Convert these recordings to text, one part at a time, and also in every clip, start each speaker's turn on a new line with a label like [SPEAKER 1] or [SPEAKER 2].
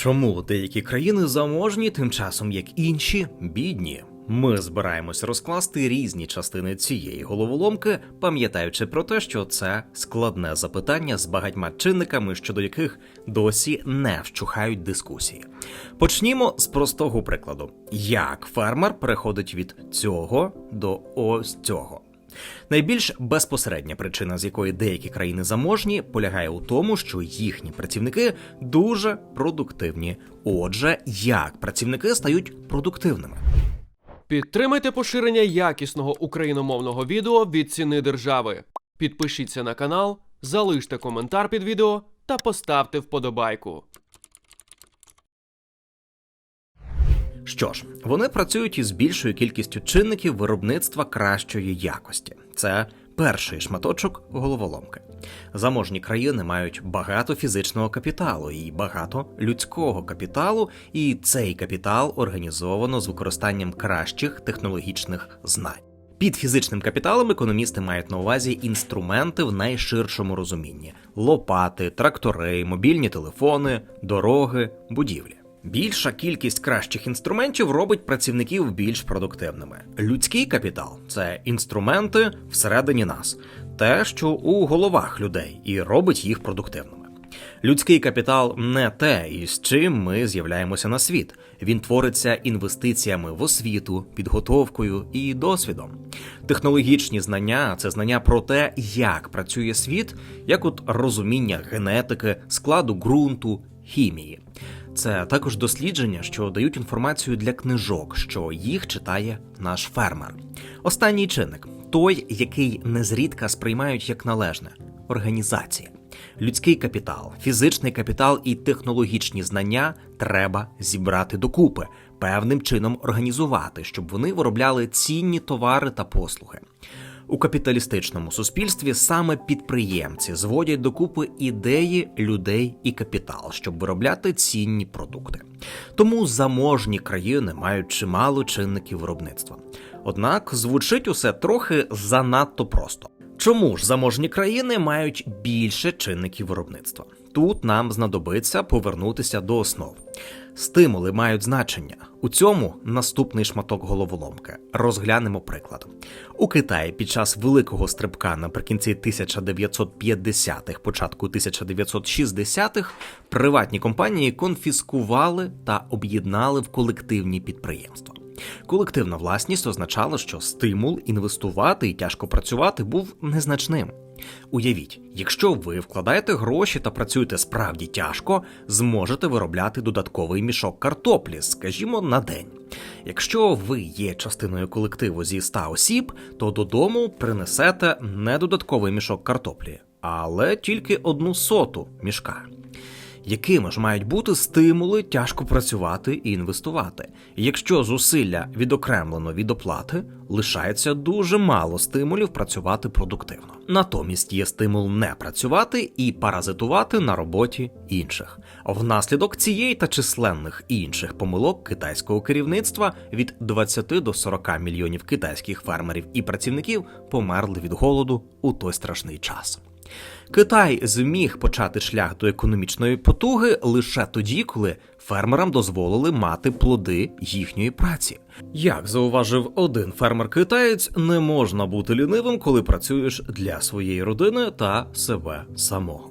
[SPEAKER 1] Чому деякі країни заможні, тим часом як інші бідні? Ми збираємось розкласти різні частини цієї головоломки, пам'ятаючи про те, що це складне запитання з багатьма чинниками, щодо яких досі не вщухають дискусії. Почнімо з простого прикладу: як фермер переходить від цього до ось цього. Найбільш безпосередня причина, з якої деякі країни заможні, полягає у тому, що їхні працівники дуже продуктивні. Отже, як працівники стають продуктивними?
[SPEAKER 2] Підтримайте поширення якісного україномовного відео від ціни держави. Підпишіться на канал, залиште коментар під відео та поставте вподобайку.
[SPEAKER 1] Що ж, вони працюють із більшою кількістю чинників виробництва кращої якості. Це перший шматочок головоломки. Заможні країни мають багато фізичного капіталу і багато людського капіталу, і цей капітал організовано з використанням кращих технологічних знань. Під фізичним капіталом економісти мають на увазі інструменти в найширшому розумінні: лопати, трактори, мобільні телефони, дороги, будівлі. Більша кількість кращих інструментів робить працівників більш продуктивними. Людський капітал це інструменти всередині нас, те, що у головах людей, і робить їх продуктивними. Людський капітал не те, із чим ми з'являємося на світ. Він твориться інвестиціями в освіту, підготовкою і досвідом. Технологічні знання це знання про те, як працює світ, як от розуміння генетики, складу ґрунту, хімії. Це також дослідження, що дають інформацію для книжок, що їх читає наш фермер. Останній чинник той, який незрідка сприймають як належне організація. Людський капітал, фізичний капітал і технологічні знання треба зібрати докупи, певним чином організувати, щоб вони виробляли цінні товари та послуги. У капіталістичному суспільстві саме підприємці зводять докупи ідеї, людей і капітал, щоб виробляти цінні продукти. Тому заможні країни мають чимало чинників виробництва. Однак звучить усе трохи занадто просто. Чому ж заможні країни мають більше чинників виробництва? Тут нам знадобиться повернутися до основ. Стимули мають значення. У цьому наступний шматок головоломки. Розглянемо приклад. У Китаї під час великого стрибка наприкінці 1950-х, початку 1960-х приватні компанії конфіскували та об'єднали в колективні підприємства. Колективна власність означала, що стимул інвестувати і тяжко працювати був незначним. Уявіть, якщо ви вкладаєте гроші та працюєте справді тяжко, зможете виробляти додатковий мішок картоплі, скажімо, на день. Якщо ви є частиною колективу зі 100 осіб, то додому принесете не додатковий мішок картоплі, але тільки одну соту мішка. Якими ж мають бути стимули тяжко працювати і інвестувати? Якщо зусилля відокремлено від оплати, лишається дуже мало стимулів працювати продуктивно. Натомість є стимул не працювати і паразитувати на роботі інших. Внаслідок цієї та численних інших помилок китайського керівництва від 20 до 40 мільйонів китайських фермерів і працівників померли від голоду у той страшний час. Китай зміг почати шлях до економічної потуги лише тоді, коли фермерам дозволили мати плоди їхньої праці. Як зауважив один фермер-китаєць, не можна бути лінивим, коли працюєш для своєї родини та себе самого.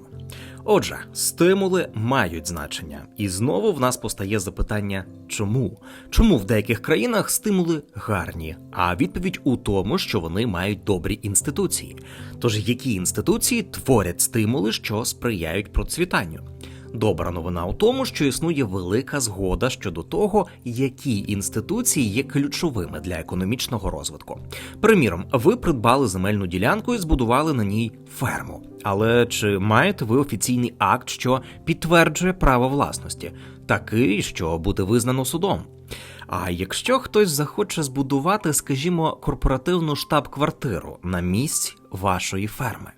[SPEAKER 1] Отже, стимули мають значення, і знову в нас постає запитання, чому? Чому в деяких країнах стимули гарні? А відповідь у тому, що вони мають добрі інституції. Тож які інституції творять стимули, що сприяють процвітанню? Добра новина у тому, що існує велика згода щодо того, які інституції є ключовими для економічного розвитку. Приміром, ви придбали земельну ділянку і збудували на ній ферму. Але чи маєте ви офіційний акт, що підтверджує право власності, такий, що буде визнано судом? А якщо хтось захоче збудувати, скажімо, корпоративну штаб-квартиру на місці вашої ферми?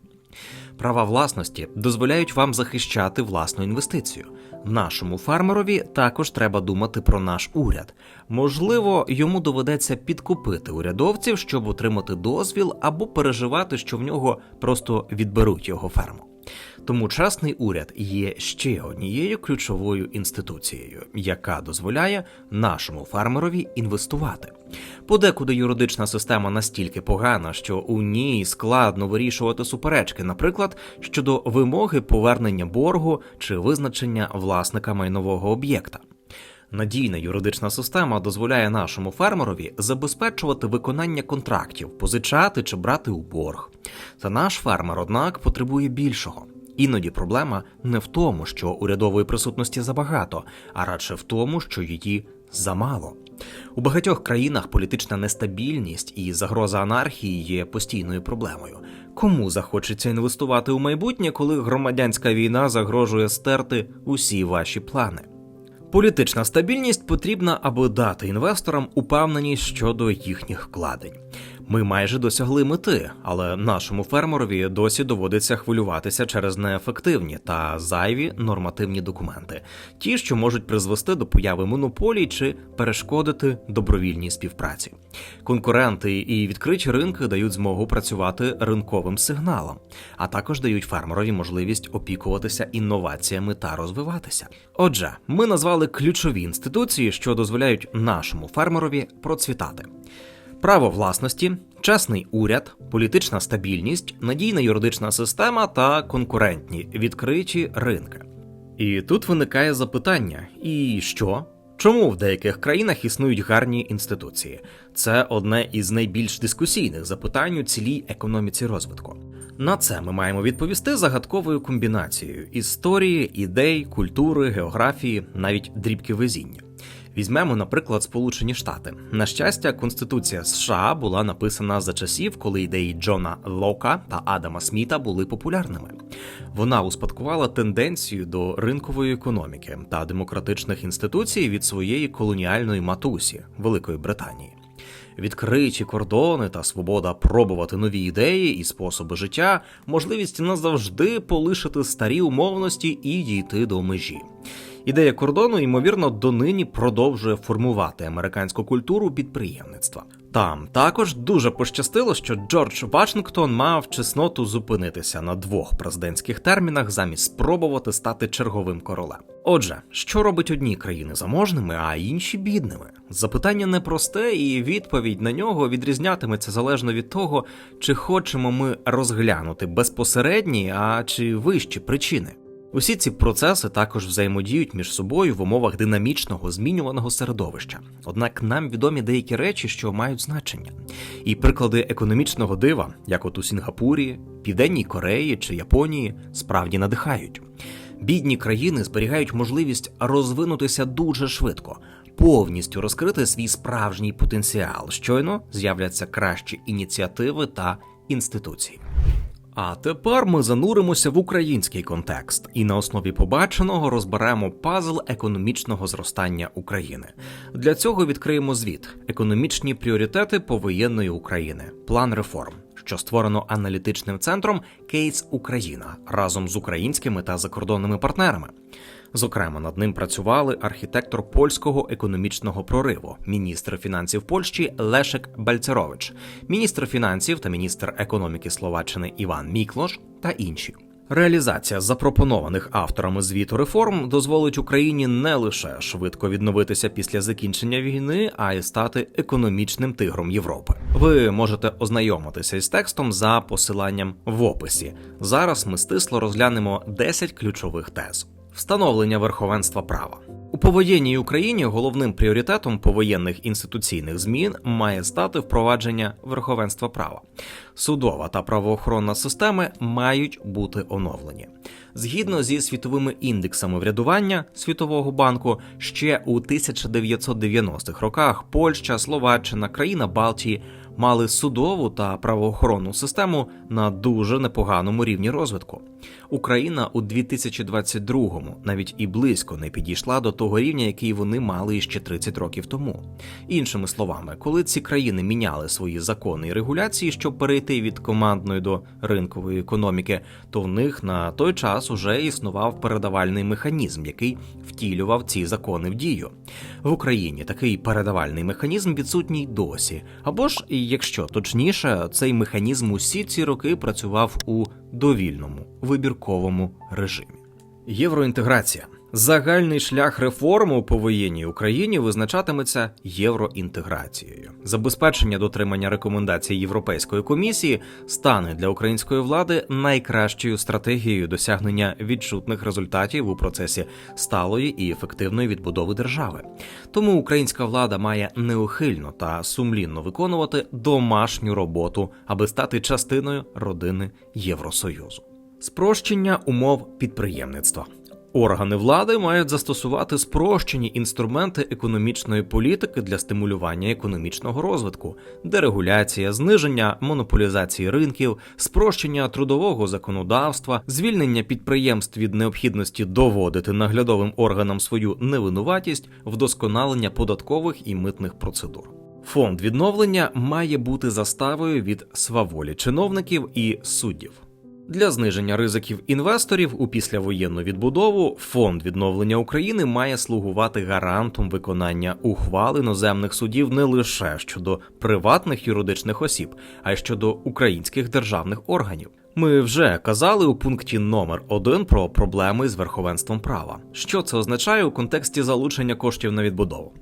[SPEAKER 1] Права власності дозволяють вам захищати власну інвестицію. Нашому фермерові також треба думати про наш уряд. Можливо, йому доведеться підкупити урядовців, щоб отримати дозвіл, або переживати, що в нього просто відберуть його ферму. Тому чесний уряд є ще однією ключовою інституцією, яка дозволяє нашому фермерові інвестувати. Подекуди юридична система настільки погана, що у ній складно вирішувати суперечки, наприклад, щодо вимоги повернення боргу чи визначення власника майнового об'єкта. Надійна юридична система дозволяє нашому фермерові забезпечувати виконання контрактів, позичати чи брати у борг. Та наш фермер, однак, потребує більшого. Іноді проблема не в тому, що урядової присутності забагато, а радше в тому, що її замало. У багатьох країнах політична нестабільність і загроза анархії є постійною проблемою. Кому захочеться інвестувати у майбутнє, коли громадянська війна загрожує стерти усі ваші плани? Політична стабільність потрібна, аби дати інвесторам упевненість щодо їхніх вкладень. Ми майже досягли мети, але нашому фермерові досі доводиться хвилюватися через неефективні та зайві нормативні документи, ті, що можуть призвести до появи монополій чи перешкодити добровільній співпраці. Конкуренти і відкриті ринки дають змогу працювати ринковим сигналом, а також дають фермерові можливість опікуватися інноваціями та розвиватися. Отже, ми назвали ключові інституції, що дозволяють нашому фермерові процвітати. Право власності, чесний уряд, політична стабільність, надійна юридична система та конкурентні відкриті ринки. І тут виникає запитання: і що? Чому в деяких країнах існують гарні інституції? Це одне із найбільш дискусійних запитань у цілій економіці розвитку. На це ми маємо відповісти загадковою комбінацією історії, ідей, культури, географії, навіть дрібки везіння. Візьмемо, наприклад, Сполучені Штати. На щастя, Конституція США була написана за часів, коли ідеї Джона Лока та Адама Сміта були популярними. Вона успадкувала тенденцію до ринкової економіки та демократичних інституцій від своєї колоніальної матусі Великої Британії. Відкриті кордони та свобода пробувати нові ідеї і способи життя, можливість назавжди полишити старі умовності і дійти до межі. Ідея кордону, ймовірно, донині продовжує формувати американську культуру підприємництва. Там також дуже пощастило, що Джордж Вашингтон мав чесноту зупинитися на двох президентських термінах замість спробувати стати черговим королем. Отже, що робить одні країни заможними, а інші бідними? Запитання непросте, і відповідь на нього відрізнятиметься залежно від того, чи хочемо ми розглянути безпосередні, а чи вищі причини. Усі ці процеси також взаємодіють між собою в умовах динамічного змінюваного середовища. Однак нам відомі деякі речі, що мають значення. І приклади економічного дива, як от у Сінгапурі, Південній Кореї чи Японії, справді надихають. Бідні країни зберігають можливість розвинутися дуже швидко, повністю розкрити свій справжній потенціал. Щойно з'являться кращі ініціативи та інституції. А тепер ми зануримося в український контекст і на основі побаченого розберемо пазл економічного зростання України. Для цього відкриємо звіт: економічні пріоритети повоєнної України, план реформ, що створено аналітичним центром Кейс Україна разом з українськими та закордонними партнерами. Зокрема, над ним працювали архітектор польського економічного прориву, міністр фінансів Польщі Лешек Бальцерович, міністр фінансів та міністр економіки Словаччини Іван Міклош та інші. Реалізація запропонованих авторами звіту реформ дозволить Україні не лише швидко відновитися після закінчення війни, а й стати економічним тигром Європи. Ви можете ознайомитися із текстом за посиланням в описі. Зараз ми стисло розглянемо 10 ключових тез. Встановлення верховенства права у повоєнній Україні головним пріоритетом повоєнних інституційних змін має стати впровадження верховенства права. Судова та правоохоронна системи мають бути оновлені. Згідно зі світовими індексами врядування Світового банку, ще у 1990-х роках Польща, Словаччина, країна Балтії мали судову та правоохоронну систему на дуже непоганому рівні розвитку. Україна у 2022-му навіть і близько не підійшла до того рівня, який вони мали ще 30 років тому. Іншими словами, коли ці країни міняли свої закони і регуляції, щоб перейти від командної до ринкової економіки, то в них на той час уже існував передавальний механізм, який втілював ці закони в дію. В Україні такий передавальний механізм відсутній досі. Або ж, якщо точніше, цей механізм усі ці роки працював у довільному вибірковому режимі. Євроінтеграція. Загальний шлях реформ у повоєнній Україні визначатиметься євроінтеграцією. Забезпечення дотримання рекомендацій Європейської комісії стане для української влади найкращою стратегією досягнення відчутних результатів у процесі сталої і ефективної відбудови держави. Тому українська влада має неухильно та сумлінно виконувати домашню роботу, аби стати частиною родини Євросоюзу. Спрощення умов підприємництва. Органи влади мають застосувати спрощені інструменти економічної політики для стимулювання економічного розвитку, дерегуляція, зниження монополізації ринків, спрощення трудового законодавства, звільнення підприємств від необхідності доводити наглядовим органам свою невинуватість, вдосконалення податкових і митних процедур. Фонд відновлення має бути заставою від сваволі чиновників і суддів. Для зниження ризиків інвесторів у післявоєнну відбудову фонд відновлення України має слугувати гарантом виконання ухвал іноземних судів не лише щодо приватних юридичних осіб, а й щодо українських державних органів. Ми вже казали у пункті номер 1 про проблеми з верховенством права. Що це означає у контексті залучення коштів на відбудову?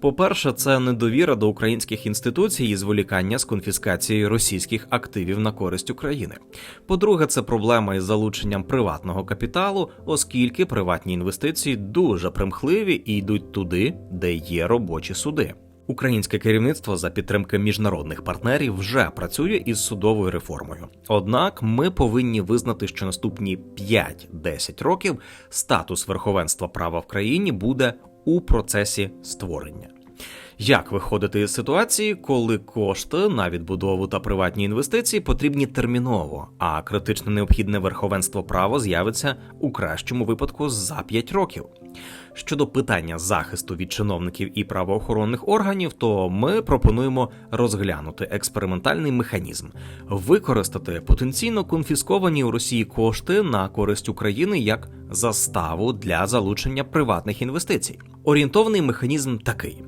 [SPEAKER 1] По-перше, це недовіра до українських інституцій і зволікання з конфіскацією російських активів на користь України. По-друге, це проблема із залученням приватного капіталу, оскільки приватні інвестиції дуже примхливі і йдуть туди, де є робочі суди. Українське керівництво за підтримки міжнародних партнерів вже працює із судовою реформою. Однак ми повинні визнати, що наступні 5-10 років статус верховенства права в країні буде у процесі створення. Як виходити із ситуації, коли кошти на відбудову та приватні інвестиції потрібні терміново, а критично необхідне верховенство права з'явиться у кращому випадку за 5 років? Щодо питання захисту від чиновників і правоохоронних органів, то ми пропонуємо розглянути експериментальний механізм, використати потенційно конфісковані у Росії кошти на користь України як заставу для залучення приватних інвестицій. Орієнтований механізм такий.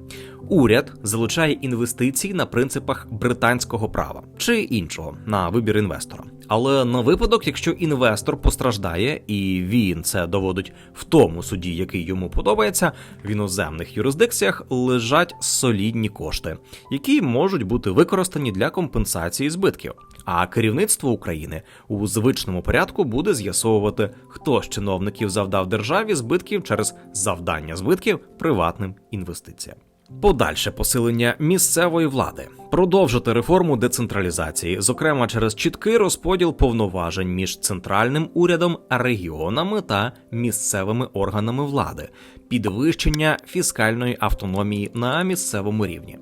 [SPEAKER 1] Уряд залучає інвестиції на принципах британського права чи іншого на вибір інвестора. Але на випадок, якщо інвестор постраждає і він це доводить в тому суді, який йому подобається, в іноземних юрисдикціях лежать солідні кошти, які можуть бути використані для компенсації збитків. А керівництво України у звичному порядку буде з'ясовувати, хто з чиновників завдав державі збитків через завдання збитків приватним інвестиціям. Подальше посилення місцевої влади, продовжити реформу децентралізації, зокрема через чіткий розподіл повноважень між центральним урядом, регіонами та місцевими органами влади, підвищення фіскальної автономії на місцевому рівні.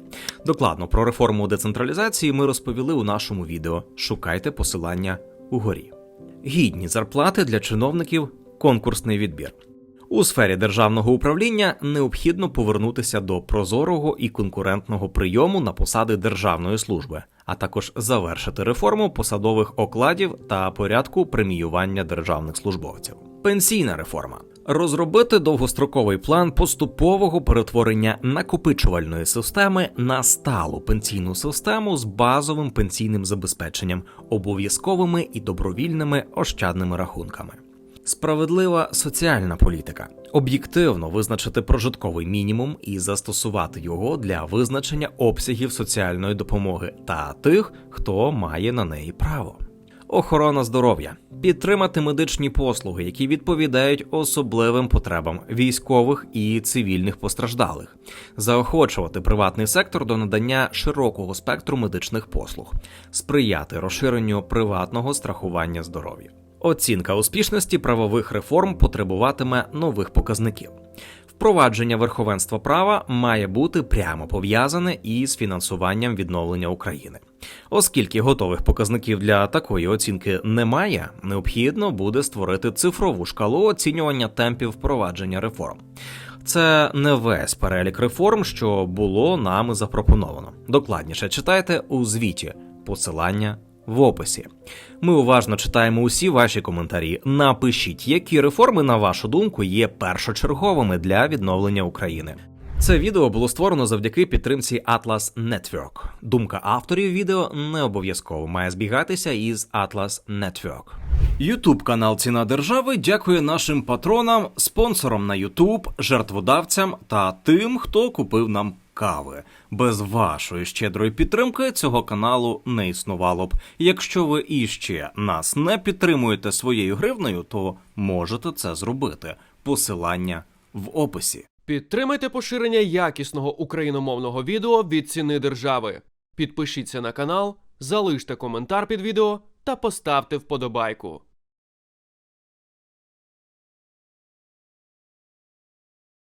[SPEAKER 1] Докладно про реформу децентралізації ми розповіли у нашому відео. Шукайте посилання угорі. Гідні зарплати для чиновників, конкурсний відбір. У сфері державного управління необхідно повернутися до прозорого і конкурентного прийому на посади державної служби, а також завершити реформу посадових окладів та порядку преміювання державних службовців. Пенсійна реформа розробити довгостроковий план поступового перетворення накопичувальної системи на сталу пенсійну систему з базовим пенсійним забезпеченням, обов'язковими і добровільними ощадними рахунками. Справедлива соціальна політика об'єктивно визначити прожитковий мінімум і застосувати його для визначення обсягів соціальної допомоги та тих, хто має на неї право. Охорона здоров'я підтримати медичні послуги, які відповідають особливим потребам військових і цивільних постраждалих, заохочувати приватний сектор до надання широкого спектру медичних послуг, сприяти розширенню приватного страхування здоров'я. Оцінка успішності правових реформ потребуватиме нових показників. Впровадження верховенства права має бути прямо пов'язане із фінансуванням відновлення України. Оскільки готових показників для такої оцінки немає, необхідно буде створити цифрову шкалу оцінювання темпів впровадження реформ. Це не весь перелік реформ, що було нами запропоновано. Докладніше читайте у звіті посилання в описі. Ми уважно читаємо усі ваші коментарі. Напишіть, які реформи, на вашу думку, є першочерговими для відновлення України. Це відео було створено завдяки підтримці Atlas Network. Думка авторів відео не обов'язково має збігатися із Atlas Network. Ютуб канал Ціна держави дякує нашим патронам, спонсорам на Ютуб, жертводавцям та тим, хто купив нам кави. Без вашої щедрої підтримки цього каналу не існувало б. Якщо ви іще нас не підтримуєте своєю гривнею, то можете це зробити. Посилання в описі.
[SPEAKER 2] Підтримайте поширення якісного україномовного відео від ціни держави. Підпишіться на канал, залиште коментар під відео та поставте вподобайку.